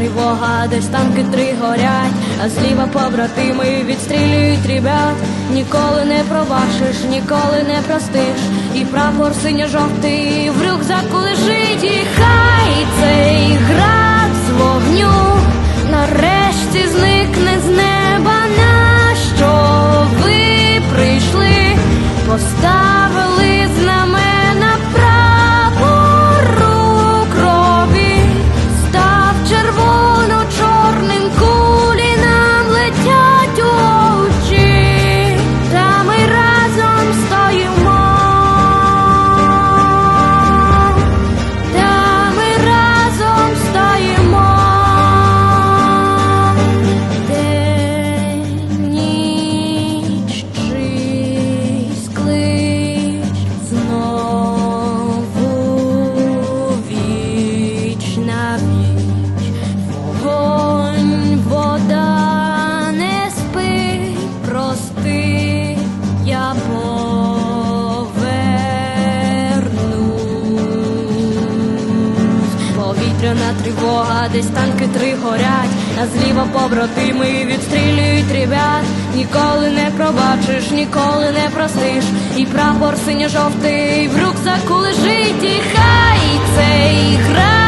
тривога, десь танки три горять, а зліва побратими відстрілюють ребят. Ніколи не пробачиш, ніколи не простиш. І прапор синьо-жовтий в рюкзаку лежить, і хай Повітряна тривога, десь танки три горять, а зліва побратими відстрілюють ребят. Ніколи не пробачиш, ніколи не простиш. І прапор синьо-жовтий в рюкзаку лежить, і хай цей грає.